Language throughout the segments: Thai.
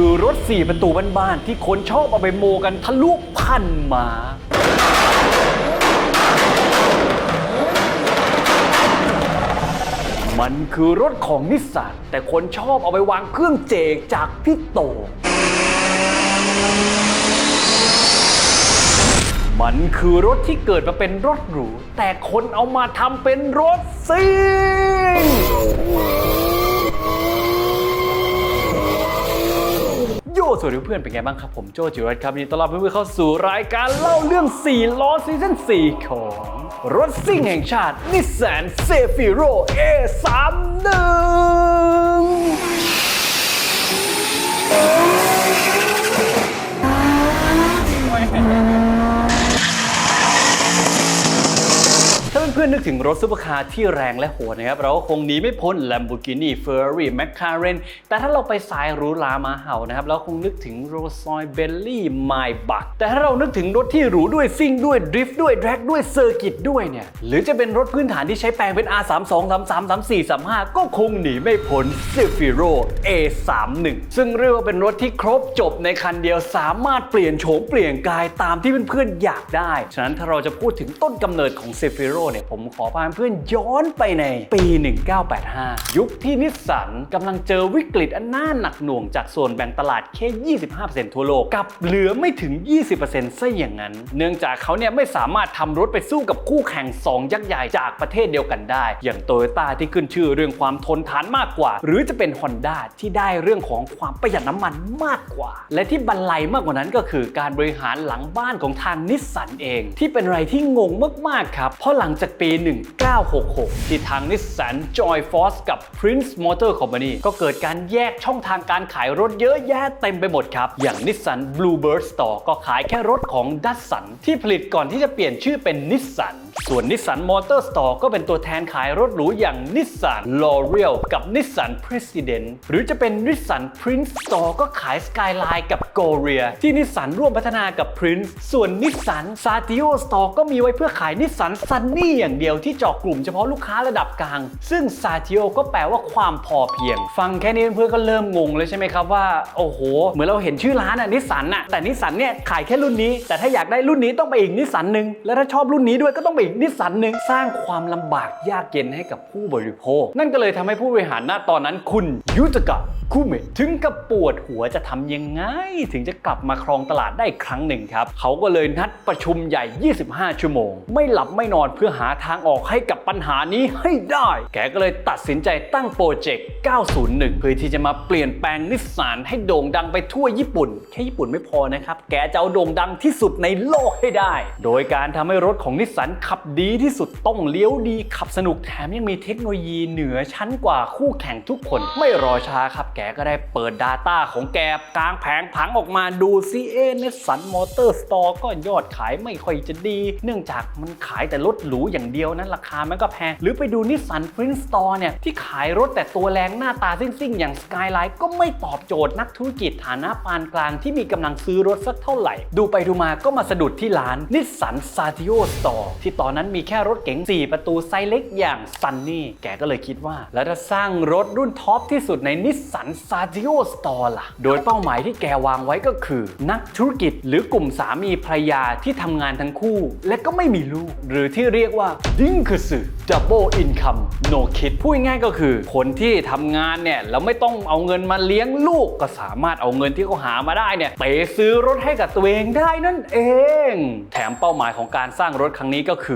คือรถ4ประตูบ้านๆที่คนชอบเอาไปโมกันทะลุพันหมา มันคือรถของนิสสันแต่คนชอบเอาไปวางเครื่องเจกจากพี่โต มันคือรถที่เกิดมาเป็นรถหรู แต่คนเอามาทำเป็นรถซิ่ง โย สวัสดีเพื่อนเป็นไงบ้างครับ ผมโจจิรัตครับยินดีต้อนรับเพื่อนๆเข้าสู่รายการเล่าเรื่อง 4 ล้อซีซั่น4 ของ รถซิ่งแห่งชาตินิสสันเซฟิโรเอสามหนึ่ง เพื่อนๆนึกถึงรถซุปเปอร์คาร์ที่แรงและโหดนะครับ เราก็คงหนีไม่พ้น Lamborghini Ferrari McLaren แต่ถ้าเราไปสายหรูหรามาเห่านะครับ เราคงนึกถึง Rolls-Royce Bentley Maybach แต่ถ้าเรานึกถึงรถที่หรูด้วยซิ่งด้วยดริฟต์ด้วยแดร็กด้วยเซอร์กิตด้วยเนี่ยหรือจะเป็นรถพื้นฐานที่ใช้แปลงเป็น R32 33 34 35 ก็คงหนีไม่พ้น Zefiro A31 ซึ่งเรียกว่าเป็นรถที่ครบจบในคันเดียวสามารถเปลี่ยนโฉมเปลี่ยนกายตามที่เพื่อนๆอยากได้ ฉะนั้นถ้าเราจะพูดถึงต้นกำเนิดของ Zefiro เนี่ยผมขอพาเพื่อนย้อนไปในปี 1985 ยุคที่นิสสันกำลังเจอวิกฤตอันน่าหนักหน่วงจากส่วนแบ่งตลาดแค่ 25%ทั่วโลกกับเหลือไม่ถึง 20%ซะอย่างนั้น เนื่องจากเขาเนี่ยไม่สามารถทำรถไปสู้กับคู่แข่ง 2 ยักษ์ใหญ่จากประเทศเดียวกันได้ อย่างโตโยต้าที่ขึ้นชื่อเรื่องความทนทานมากกว่า หรือจะเป็น Honda ที่ได้เรื่องของความประหยัดน้ำมันมากกว่า และที่บันไลมากกว่านั้นก็คือการบริหารหลังบ้านของทางนิสสันเอง ที่เป็นอะไรที่งงมากๆครับเพราะหลังจากปี 1966 ที่ทางนิสสัน Joy Force กับ Prince Motor Company ก็เกิดการแยกช่องทางการขายรถเยอะแยะเต็มไปหมดครับ อย่างนิสสัน Bluebird Store ก็ขายแค่รถของดัสสันที่ผลิตก่อนที่จะเปลี่ยนชื่อเป็นนิ ส่วนนิสสันมอเตอร์สตอร์ก็เป็นตัวแทนขายรถหรูอย่างนิสสัน L'Oreal กับนิสสัน President หรือจะเป็นนิสสัน Prince Store ก็ขาย Skyline กับ g o r i a ที่นิสสันร่วมพัฒนากับ Prince ส่วนนิสสัน Satio Store ก็มีไว้เพื่อขายนิสสัน Sunny อย่างเดียวที่เจาะกลุ่มเฉพาะลูกค้าระดับกลาง ซึ่ง Satio ก็แปลว่าความพอเพียง ฟังแค่นี้เพื่อนก็เริ่มงงเลยใช่ไหมครับว่า โอ้โห เหมือนเราเห็นชื่อร้านอะนิสสันอะแต่นิสสันเนี่ยขายแค่รุ่นนี้ แต่ถ้าอยากได้รุ่นนี้ต้องไปอีกนิสสันหนึ่งและถ้าชอบรุ่นนี้ด้วยก็ต้องไปนิสสันหนึ่งสร้างความลำบากยากเย็นให้กับผู้บริโภค นั่นก็เลยทำให้ผู้บริหารหน้าตอนนั้นคุณยุตกะคุเมะถึงกับปวดหัวจะทำยังไง ถึงจะกลับมาครองตลาดได้ครั้งหนึ่งครับ เขาก็เลยนัดประชุมใหญ่ 25 ชั่วโมง ไม่หลับไม่นอนเพื่อหาทางออกให้กับปัญหานี้ให้ได้ แกก็เลยตัดสินใจตั้งโปรเจกต์ 901 เพื่อที่จะมาเปลี่ยนแปลงนิสสันให้โด่งดังไปทั่วญี่ปุ่น แค่ญี่ปุ่นไม่พอนะครับ แกจะเอาโด่งดังที่สุดในโลกให้ได้ โดยการทำให้รถของนิสสันขับดีที่สุดต้องเลี้ยวดีขับสนุกแถมยังมีเทคโนโลยีเหนือชั้นกว่าคู่แข่งทุกคน ไม่รอช้าครับแกก็ได้เปิด Data ของแกกลางแผงผังออกมาดูซิเอเนสันมอเตอร์สตอร์ก็ยอดขายไม่ค่อยจะดี เนื่องจากมันขายแต่รถหรูอย่างเดียวนั้นราคามันก็แพง หรือไปดูนิสสันพรินสตอร์เนี่ย ที่ขายรถแต่ตัวแรงหน้าตาซิ่งๆ อย่างสกายไลน์ก็ไม่ตอบโจทย์นักธุรกิจฐานะปานกลางที่มีกำลังซื้อรถสักเท่าไหร่ ดูไปดูมาก็มาสะดุดที่ร้านนิสสันซาติโอสตอร์ที่ตอนอนนั้นมีแค่รถเก๋ง 4 ประตูไซส์เล็กอย่างซันนี่ แกก็เลยคิดว่า แล้วถ้าสร้างรถรุ่นท็อปที่สุดในนิสสันซาติโอสตอร์ล่ะ โดยเป้าหมายที่แกวางไว้ก็คือ นักธุรกิจหรือกลุ่มสามีภรรยาที่ทำงานทั้งคู่ และก็ไม่มีลูก หรือที่เรียกว่าดิ้งคือสื่อ double income no kid พูดง่ายก็คือ คนที่ทำงานเนี่ยแล้วไม่ต้องเอาเงินมาเลี้ยงลูกก็สามารถเอาเงินที่เขาหามาได้เนี่ยไปซื้อรถให้กับตัวเองได้นั่นเอง แถมเป้าหมายของการสร้างรถครั้งนี้ก็คือ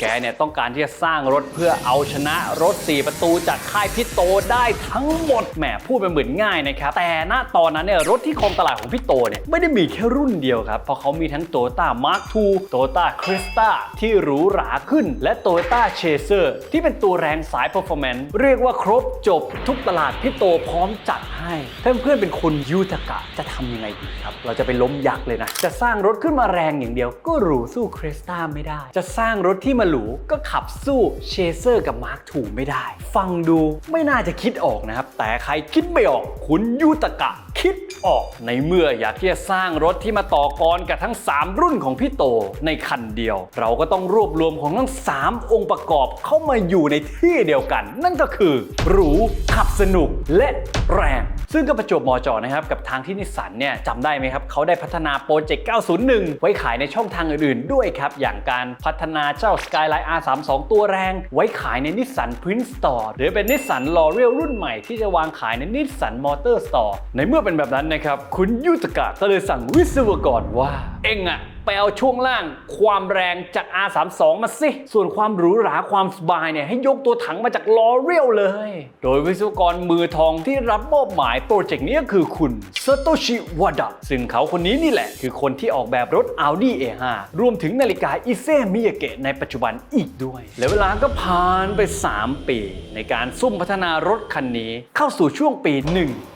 แกเนี่ยต้องการที่จะสร้างรถเพื่อเอาชนะรถ 4 ประตูจากค่ายพิโตได้ทั้งหมดแหมพูดเป็นเหมือนง่ายนะครับแต่ณตอนนั้นเนี่ยรถที่ครองตลาดของพี่โตเนี่ยไม่ได้มีแค่รุ่นเดียวครับเพราะเขามีทั้ง Toyota Mark II Toyota Cresta ที่หรูหราขึ้น และ Toyota Chaser ที่เป็นตัวแรงสาย performance เรียกว่าครบจบทุกตลาดพี่โตพร้อมจัดให้ถ้าเพื่อนเป็นคนยูทากะจะทำยังไงดีครับ เราจะไปล้มยักษ์เลยนะ จะสร้างรถขึ้นมาแรงอย่างเดียว ก็หรูสู้ Cresta ไม่ได้ จะสร้างรถที่มาหรูก็ขับสู้เชเซอร์กับมาร์คถูไม่ได้ ฟังดูไม่น่าจะคิดออกนะครับ แต่ใครคิดไม่ออกคุณยูตกะคิดออกในเมื่ออยากที่จะสร้างรถที่มาต่อกรกับทั้ง 3 รุ่นของพี่โตในคันเดียว เราก็ต้องรวบรวมของทั้ง 3 องค์ประกอบเข้ามาอยู่ในที่เดียวกัน นั่นก็คือ หรูขับสนุกและแรงซึ่งก็ประจวบมาะเจาะนะครับ กับทางที่นิสสันเนี่ยจำได้ไหมครับ เขาได้พัฒนาโปรเจกต์ 901 ไว้ขายในช่องทางอื่นๆ ด้วยครับ อย่างการพัฒนาเจ้า Skyline R32 ตัวแรง ไว้ขายในนิสสัน Prince Store หรือเป็นนิสสัน L'Oreal รุ่นใหม่ที่จะวางขายในนิสสัน Motor Store ในเมื่อเป็นแบบนั้นนะครับ คุณยุตกะก็เลยสั่งวิศวกรว่า เอ็งอะ ไปเอาช่วงล่างความแรงจาก R32 มาสิ ส่วนความหรูหราความสบายเนี่ยให้ยกตัวถังมาจากลอเรียลเลย โดยวิศวกรมือทองที่รับมอบหมายโปรเจกต์นี้ก็คือคุณซโตชิว a ดะซึ่งเขาคนนี้นี่แหละ คือคนที่ออกแบบรถ Audi A5 รวมถึงนาฬิกาอิเซมิยาเกะในปัจจุบันอีกด้วย และเวลาก็ผ่านไป 3 ปี ในการซุ่มพัฒนารถคันนี้เข้าสู่ช่วงปี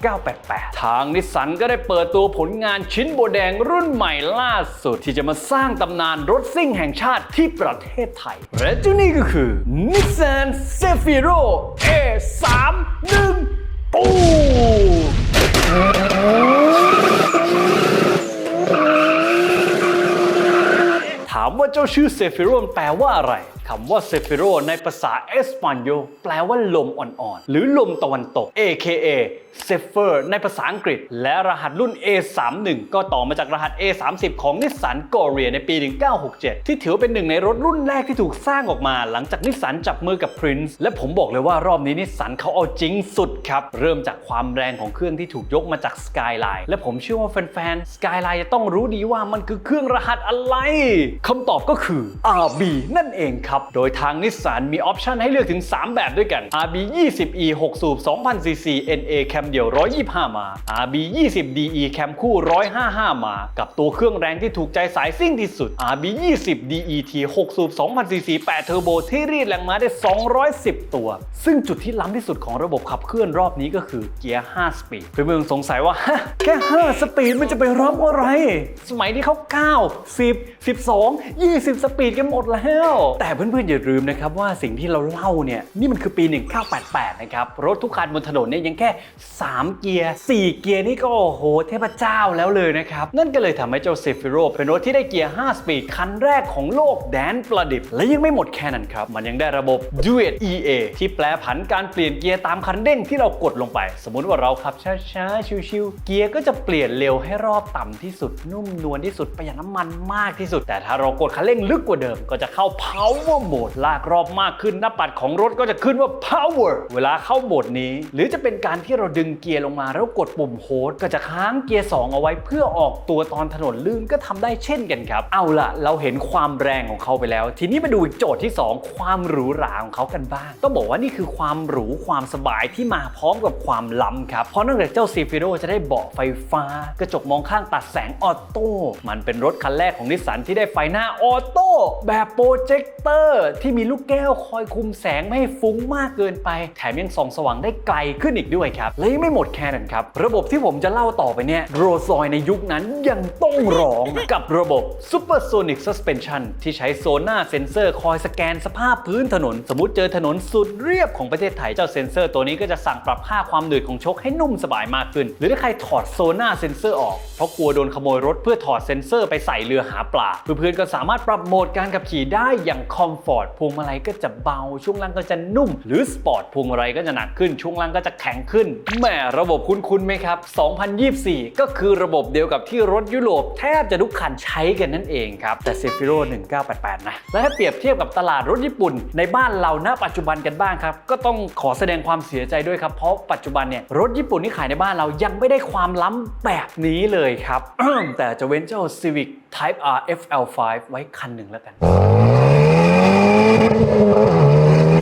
1988 ทางนิสสันก็ได้เปิดตัวผลงานชิ้นโบแดงรุ่นใหม่ล่าสุดที่จะมาสร้างตำนานรถซิ่งแห่งชาติที่ประเทศไทย และเจ้านี่ก็คือ Nissan Zephyro A31 ปูถามว่าเจ้าชื่อเซฟิโรนแปลว่าอะไร คำว่าเซฟิโรในภาษาเอสปันโยแปลว่าลมอ่อนๆ หรือลมตะวันตก AKA เซฟเฟอร์ในภาษาอังกฤษ และรหัสรุ่น A31 ก็ต่อมาจากรหัส A30 ของนิสสันกอเรียในปี 1967 ที่ถือเป็นหนึ่งในรถรุ่นแรกที่ถูกสร้างออกมาหลังจากนิสสันจับมือกับ Prince และผมบอกเลยว่ารอบนี้นิสสันเขาเอาจริงสุดครับ เริ่มจากความแรงของเครื่องที่ถูกยกมาจาก Skyline และผมเชื่อว่าแฟนๆ Skyline จะต้องรู้ดีว่ามันคือเครื่องรหัสอะไรคำตอบก็คือ RB นั่นเองครับโดยทางนิสสันมีออปชันให้เลือกถึง 3 แบบด้วยกัน RB 20E 6 สูบ 2000cc NA แคมเดี่ยว 125 มา RB 20DE แคมคู่ 155 มา กับตัวเครื่องแรงที่ถูกใจสายซิ่งที่สุด RB 20 DET 6 สูบ 2000cc 8 เทอร์โบที่รีดแรงม้าได้ 210 ตัว ซึ่งจุดที่ล้ำที่สุดของระบบขับเคลื่อนรอบนี้ก็คือเกียร์ 5 สปีดเพื่อนๆสงสัยว่า แค่ 5 สปีดมันจะไปรับอะไร สมัยที่เขา 9 10 12 20 สปีดกันหมดแล้ว แต่เพื่อนๆอย่าลืมนะครับว่าสิ่งที่เราเล่าเนี่ยนี่มันคือปี 1988 นะครับรถทุกคันบนถนนเนี่ยยังแค่ 3 เกียร์ 4 เกียร์นี่ก็โอ้โหเทพเจ้าแล้วเลยนะครับนั่นก็เลยทำให้เจ้าเซฟิโรเป็นรถที่ได้เกียร์ 5 สปีดคันแรกของโลกแดนประดิษฐ์และยังไม่หมดแค่นั้นครับมันยังได้ระบบ Duet EA ที่แปลผันการเปลี่ยนเกียร์ตามคันเร่งที่เรากดลงไป สมมุติว่าเราขับช้าๆชิวๆเกียร์ก็จะเปลี่ยนเร็วให้รอบต่ำที่สุดนุ่มนวลที่สุดประหยัดน้ำมันมากที่สุด แต่ถ้าเรากดคันเร่งลึกกว่าเดิมก็จะเข้า Power Mode ลากรอบมากขึ้น หน้าปัดของรถก็จะขึ้นว่า Power เวลาเข้าโหมดนี้ หรือจะเป็นการที่เราดึงเกียร์ลงมาแล้วกดปุ่มโฮสก็จะค้างเกียร์ 2 เอาไว้เพื่อออกตัวตอนถนนลื่นก็ทำได้เช่นกันครับ เอาล่ะ เราเห็นความแรงของเขาไปแล้ว ทีนี้มาดูอีกโจทย์ที่ 2 ความหรูหราของเขากันบ้าง ต้องบอกว่านี่คือความหรูความสบายที่มาพร้อมกับความล้ำครับ เพราะนอกจากเจ้าซีฟิโ o จะได้เบาะไฟฟ้า กระจกมองข้างตัดแสงออโต้มันเป็นรถคันแรกของนิสสันที่ได้ไฟหน้าออโต้แบบโปรเจคเตอร์ที่มีลูกแก้วคอยคุมแสงไม่ให้ฟุ้งมากเกินไป แถมยังส่องสว่างได้ไกลขึ้นอีกด้วยครับ และยังไม่หมดแค่นั้นครับ ระบบที่ผมจะเล่าต่อไปเนี่ยโรซอยในยุคนั้นยังต้องร้องกับระบบ Supersonic Suspension ที่ใช้โซน่าเซนเซอร์คอยสแกนสภาพพื้นถนน สมมติเจอถนนสุดเรียบของประเทศไทยเจ้าเซนเซอร์ตัวนี้ก็จะสั่งปรับค่าความหนืดของชคให้นุ่มสบายมากขึ้น หรือถ้าใครถอดโซน่าเซนเซอร์ออกเพราะกลัวโดนขโมยรถเพื่อถอดเซนเซอร์ไปใส่เรือหาปลาเพื่อนๆก็สามารถปรับโหมดการขับขี่ได้อย่างคอมฟอร์ตพวงมาลัยก็จะเบา ช่วงล่างก็จะนุ่ม หรือสปอร์ตพวงมาลัยก็จะหนักขึ้น ช่วงล่างก็จะแข็งขึ้นแหมระบบคุ้นๆไหมครับ 2024 ก็คือระบบเดียวกับที่รถยุโรปแทบจะทุกคันใช้กันนั่นเองครับแต่ z e p h y r o 1988 นะ และถ้าเปรียบเทียบกับตลาดรถญี่ปุ่น ในบ้านเราณปัจจุบันกันบ้างครับ ก็ต้องขอแสดงความเสียใจด้วยครับ เพราะปัจจุบันเนี่ยรถญี่ปุ่นที่ขายในบ้านเรายังไม่ได้ความล้ำแบบนี้เลยครับ แต่จะเว้นเจ้า Civic Type R FL5 ไว้คันหนึ่งแล้วกัน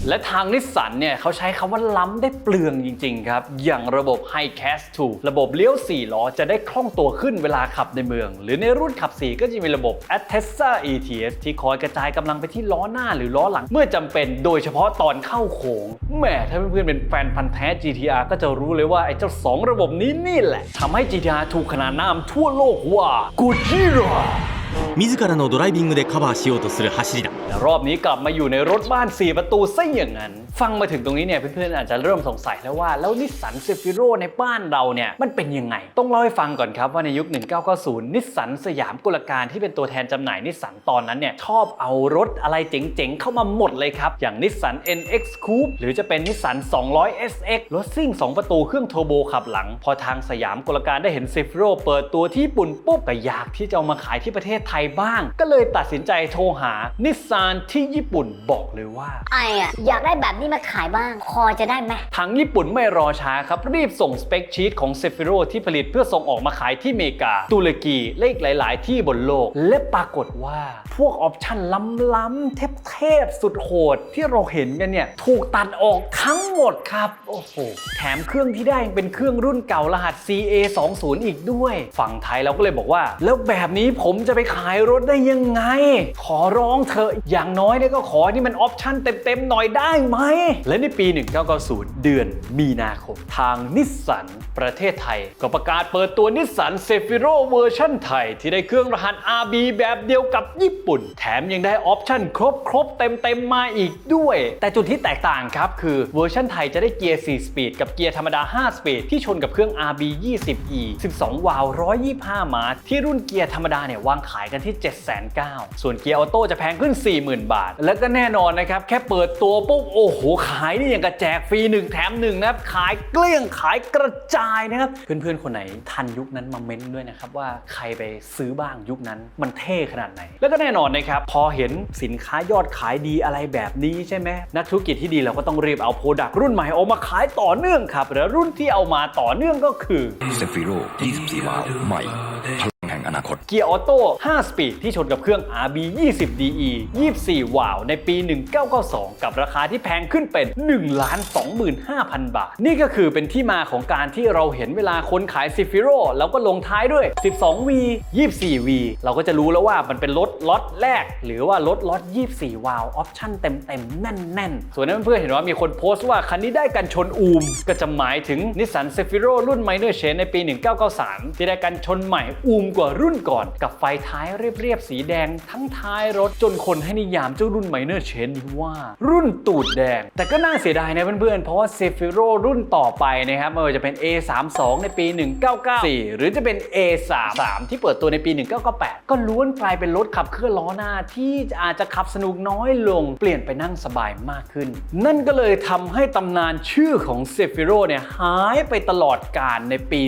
และทางนิสสันเนี่ยเขาใช้คำว่าล้ำได้เปลืองจริง ๆ ครับ อย่างระบบ High Cast 2 ระบบเลี้ยว 4 ล้อจะได้คล่องตัวขึ้นเวลาขับในเมือง หรือในรุ่นขับ 4 ก็จะมีระบบ a t t e s a ETS ที่คอยกระจายกำลังไปที่ล้อหน้าหรือล้อหลัง เมื่อจำเป็นโดยเฉพาะตอนเข้าโค้งแหมถ้าเพื่อนๆเป็นแฟนพันธ์แท้ GTR ก็จะรู้เลยว่าไอ้เจ้า 2 ระบบนี้นี่แหละทำให้ GTR ถูกขนานนามทั่วโลกว่า Gojira 自らのドライビングでカバーしようとする走りだ แต่รอบนี้กลับมาอยู่ในรถบ้าน 4 ประตูซะอย่างนั้น ฟังมาถึงตรงนี้เนี่ยเพื่อนๆอาจจะเริ่มสงสัยแล้วว่าแล้วนิสสันเซฟิโรในบ้านเราเนี่ยมันเป็นยังไง ต้องเล่าให้ฟังก่อนครับว่าในยุค 1990 นิสสันสยามกุลการที่เป็นตัวแทนจำหน่ายนิสสันตอนนั้นเนี่ยชอบเอารถอะไรเจ๋งๆ เข้ามาหมดเลยครับ อย่างนิสสัน NX Coupe หรือจะเป็นนิสสัน200 SX รถซิ่ง 2 ประตูเครื่องเทอร์โบขับหลัง พอทางสยามกุลการได้เห็นเซฟิโรเปิดตัวที่ญี่ปุ่นปุ๊บก็อยากที่จะเอามาขายที่ประเทศไทยบ้าง ก็เลยตัดสินใจโทรหานิสสันที่ญี่ปุ่นบอกเลยว่าไออะอยากได้แบบนี้มาขายบ้าง พอจะได้ไหมทางญี่ปุ่นไม่รอช้าครับ รีบส่งสเปคชีตของเซฟิโรที่ผลิตเพื่อส่งออกมาขายที่อเมริกา ตุรกี และอีกหลาย ๆ ที่บนโลก และปรากฏว่าพวกออปชั่นล้ำๆเทพๆสุดโหดที่เราเห็นกันเนี่ยถูกตัดออกทั้งหมดครับ โอ้โห แถมเครื่องที่ได้ยังเป็นเครื่องรุ่นเก่ารหัส CA 2 0อีกด้วย ฝั่งไทยเราก็เลยบอกว่า แล้วแบบนี้ผมจะไปขายรถได้ยังไง ขอร้องเถออย่างน้อยเนี่ยก็ขอที่มันออปชั่นเต็ม ๆ หน่อยได้ไหมและในปี 1990 เดือนมีนาคม ทางนิสสันประเทศไทย ก็ประกาศเปิดตัวนิสสันเซฟิโรเวอร์ชันไทย ที่ได้เครื่องรหัส RB แบบเดียวกับญี่ปุ่น แถมยังได้ออปชั่นครบครบๆเต็มๆมาอีกด้วย แต่จุดที่แตกต่างครับ คือเวอร์ชันไทยจะได้เกียร์ 4 สปีด กับเกียร์ธรรมดา 5 สปีด ที่ชนกับเครื่อง RB 20E 12 วาล์ว125 ม้า ที่รุ่นเกียร์ธรรมดาเนี่ยวางขายกันที่ 709,000ส่วนเกียร์ออโต้จะแพงขึ้น 40,000 บาท แล้วก็แน่นอนนะครับแค่เปิดตัวปุ๊บโอ้โหหขายนี่อย่างกระแจกฟรี1แถม1นะครับ ขายเกลี้ยงขายกระจายนะครับ เพื่อนๆ คนไหนทันยุคนั้นมาเม้นด้วยนะครับ ว่าใครไปซื้อบ้างยุคนั้นมันเท่ขนาดไหน แล้วก็แน่นอนนะครับ พอเห็นสินค้ายอดขายดีอะไรแบบนี้ใช่ไหมนักธุรกิจที่ดีเราก็ต้องรีบเอาโปรดักต์รุ่นใหม่ออกมาขายต่อเนื่องครับและรุ่นที่เอามาต่อเนื่องก็คือเซฟิโร่24วาล์วใหม่ กียร์ออโต้ 5 สปีดที่ชนกับเครื่อง RB 20 DE 24 วาล์วในปี 1992 กับราคาที่แพงขึ้นเป็น 1 25,000 บาท นี่ก็คือเป็นที่มาของการที่เราเห็นเวลาคนขายซิฟิโรแล้วก็ลงท้ายด้วย 12V 24V เราก็จะรู้แล้วว่ามันเป็นรถล็อตแรก หรือว่ารถล็อต 24 วาล์วออปชั่นเต็มๆ แน่นๆ ส่วนนั้นเพื่อนๆเห็นว่ามีคนโพสต์ว่าคันนี้ได้กันชนอูม ก็จะหมายถึงนิสสันเซฟิโรรุ่น Minor Change ในปี 1993 ที่ได้กันชนใหม่อูมกว่ารุ่นก่อนกับไฟท้ายเรียบๆ สีแดงทั้งท้ายรถจนคนให้นิยามเจ้ารุ่น Minor Change นี้ว่า รุ่นตูดแดง แต่ก็น่าเสียดายนะเพื่อนๆ เพราะว่าเซฟิโรรุ่นต่อไปนะครับไม่ว่าจะเป็น A32 ในปี 1994 หรือจะเป็น A33 ที่เปิดตัวในปี 1998 ก็ล้วนกลายเป็นรถขับเคลื่อนล้อหน้าที่อาจจะขับสนุกน้อยลง เปลี่ยนไปนั่งสบายมากขึ้น นั่นก็เลยทำให้ตำนานชื่อของเซฟิโรเนี่ยหายไปตลอดกาลในปี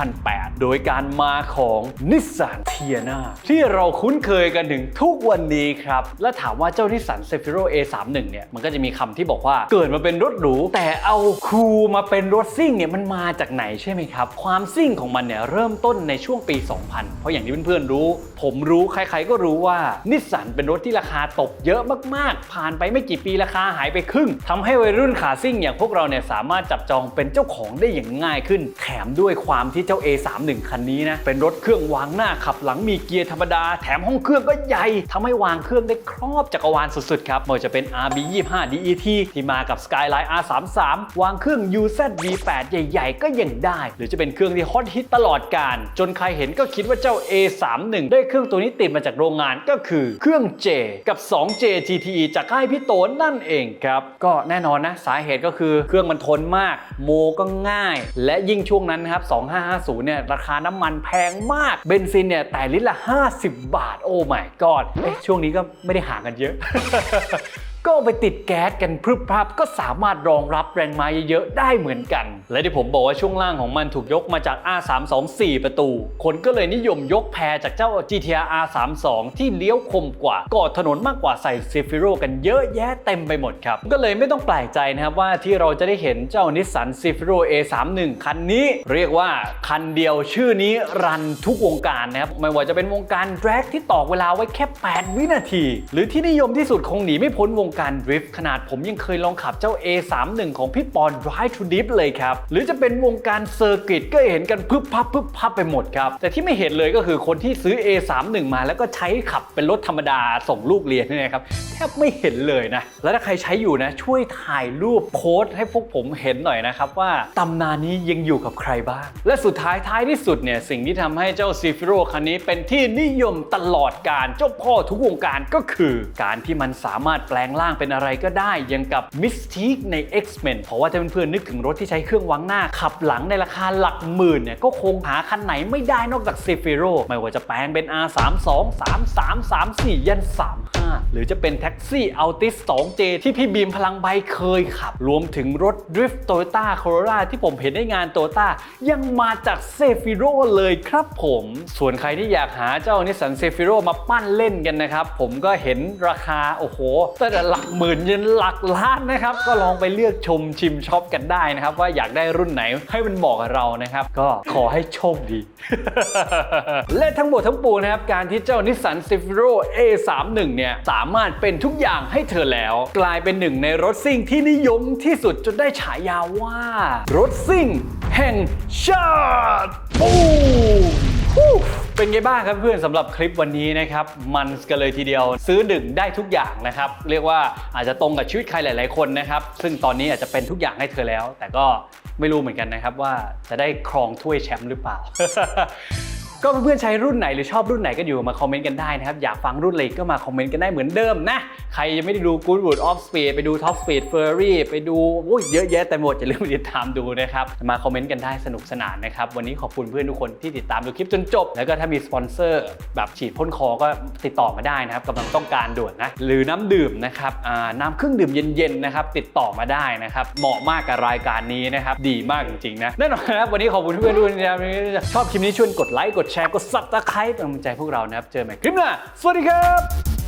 2008 โดยการมาของนิสสันเทียนาที่เราคุ้นเคยกันถึงทุกวันนี้ครับ และถามว่าเจ้านิสสันเซฟิโร A31 เนี่ย มันก็จะมีคำที่บอกว่าเกิดมาเป็นรถหรู แต่เอาคูมาเป็นรถซิ่งเนี่ยมันมาจากไหนใช่ไหมครับ ความซิ่งของมันเนี่ยเริ่มต้นในช่วงปี 2000 เพราะอย่างที่เพื่อนๆรู้ ผมรู้ใครๆก็รู้ว่านิสสันเป็นรถที่ราคาตกเยอะมากๆ ผ่านไปไม่กี่ปีราคาหายไปครึ่งทำให้วัยรุ่นขาซิ่งอย่างพวกเราเนี่ยสามารถจับจองเป็นเจ้าของได้อย่างง่ายขึ้น แถมด้วยความที่เจ้า A31 คันนี้นะเป็นรถเครื่องวางหน้าขับับหลังมีเกียร์ธรรมดา แถมห้องเครื่องก็ใหญ่ทำให้วางเครื่องได้ครอบจักรวาลสุดๆครับไม่ว่าจะเป็น RB25 DET ที่มากับ Skyline R33 วางเครื่อง UZ V8 ใหญ่ ๆ ก็ยังได้ หรือจะเป็นเครื่องที่ฮอตฮิตตลอดการ จนใครเห็นก็คิดว่าเจ้า A31 ได้เครื่องตัวนี้ติดมาจากโรงงานก็คือเครื่อง J กับ 2J TTE จากค่ายพี่โตนนั่นเองครับก็แน่นอนนะสาเหตุก็คือเครื่องมันทนมาก โมก็ง่าย และยิ่งช่วงนั้นนะครับ2550เนี่ยราคาน้ำมันแพงมากเบนซินเนี่ยแต่ลิตรละ 50 บาท โอ้ my god เอ๊ะช่วงนี้ก็ไม่ได้ห่างกันเยอะ ก็ไปติดแก๊สกันพรึบพรับก็สามารถรองรับแรงม้าเยอะๆได้เหมือนกัน และที่ผมบอกว่าช่วงล่างของมันถูกยกมาจาก R32 4 ประตู คนก็เลยนิยมยกแพรจากเจ้า GTR R32 ที่เลี้ยวคมกว่ากอดถนนมากกว่าใส่เซฟิโรกันเยอะแยะเต็มไปหมดครับ ก็เลยไม่ต้องแปลกใจนะครับว่าที่เราจะได้เห็นเจ้านิสสันเซฟิโร A31 คันนี้ เรียกว่าคันเดียวชื่อนี้รันทุกวงการนะครับไม่ว่าจะเป็นวงการ drag ที่ตอกเวลาไว้แค่ 8 วินาที หรือที่นิยมที่สุดคงหนีไม่พ้นวงการดริฟต์ขนาดผมยังเคยลองขับเจ้า A31 ของพี่ปอน Drive to Dip เลยครับ หรือจะเป็นวงการเซอร์กิตก็เห็นกันพึบพับพึบพับไปหมดครับ แต่ที่ไม่เห็นเลยก็คือคนที่ซื้อ A31 มาแล้วก็ใช้ขับเป็นรถธรรมดาส่งลูกเรียนนี่นะครับแทบไม่เห็นเลยนะ แล้วถ้าใครใช้อยู่นะ ช่วยถ่ายรูปโพสให้พวกผมเห็นหน่อยนะครับว่าตำนานนี้ยังอยู่กับใครบ้าง และสุดท้ายท้ายที่สุดเนี่ยสิ่งที่ทำให้เจ้าซีฟิโรคันนี้เป็นที่นิยมตลอดการเจ้าพ่อทุกวงการก็คือ การที่มันสามารถแปลงล่างเป็นอะไรก็ได้ยังกับ Mystique ใน X-Men เพราะว่าถ้าเพื่อนๆนึกถึงรถที่ใช้เครื่องวังหน้า ขับหลังในราคาหลักหมื่นเนี่ยก็คงหาคันไหนไม่ได้นอกจาก c e f i r o ไม่ว่าจะแปลงเป็น R32 33 34ยัน35 หรือจะเป็นแท็กซี่ Altis 2J ที่พี่บีมพลังใบเคยขับ รวมถึงรถ Drift Toyota Corolla ที่ผมเห็นในงาน Toyota ยังมาจาก c e f i r o เลยครับผม ส่วนใครที่อยากหาเจ้านิสสัน c e f i r o มาปั้นเล่นกันนะครับ ผมก็เห็นราคา โอ้โหตั้งแต่หลักหมื่นยันหลักล้านนะครับ ก็ลองไปเลือกชมชิมช็อปกันได้นะครับ ว่าอยากได้รุ่นไหนให้มันเหมาะกับเรานะครับ ก็ขอให้โชคดี และทั้งหมดทั้งปวงนะครับ การที่เจ้านิสสัน c e f i r o A31 เนี่ยสามารถเป็นทุกอย่างให้เธอแล้ว กลายเป็นหนึ่งในรถซิ่งที่นิยมที่สุดจนได้ฉายาว่า รถซิ่งแห่งชาติปู เป็นไงบ้างครับเพื่อนสำหรับคลิปวันนี้นะครับมันกันเลยทีเดียวซื้อหนึ่งได้ทุกอย่างนะครับ เรียกว่าอาจจะตรงกับชีวิตใครหลาย ๆ คนนะครับซึ่งตอนนี้อาจจะเป็นทุกอย่างให้เธอแล้ว แต่ก็ไม่รู้เหมือนกันนะครับว่าจะได้ครองถ้วยแชมป์หรือเปล่า ก็เพื่อนๆใช้รุ่นไหนหรือชอบรุ่นไหนก็อยู่มาคอมเมนต์กันได้นะครับ อยากฟังรุ่นอะไรก็มาคอมเมนต์กันได้เหมือนเดิมนะ ใครยังไม่ได้ดู Goodwood Off Speed ไปดู Top Speed Ferrari ไปดูโอ้ยเยอะแยะแต่หมดอย่าลืมไปติดตามดูนะครับ มาคอมเมนต์กันได้สนุกสนานนะครับ วันนี้ขอบคุณเพื่อนทุกคนที่ติดตามดูคลิปจนจบ แล้วก็ถ้ามีสปอนเซอร์แบบฉีดพ่นคอก็ติดต่อมาได้นะครับกำลังต้องการด่วนนะหรือน้ำดื่มนะครับอ่าน้ำเครื่องดื่มเย็นๆนะครับติดต่อมาได้นะครับเหมาะมากกับรายการนี้นะครับดีมากจริงๆนะแน่นอนครับวันนี้ขอบคุณเพื่อนๆด้วยนะครับชอบคลิปนี้ชวนกดไลค์กดแชร์ กดซับสไครป์เป็นกำลังใจพวกเรานะครับ เจอกันใหม่คลิปหน้า สวัสดีครับ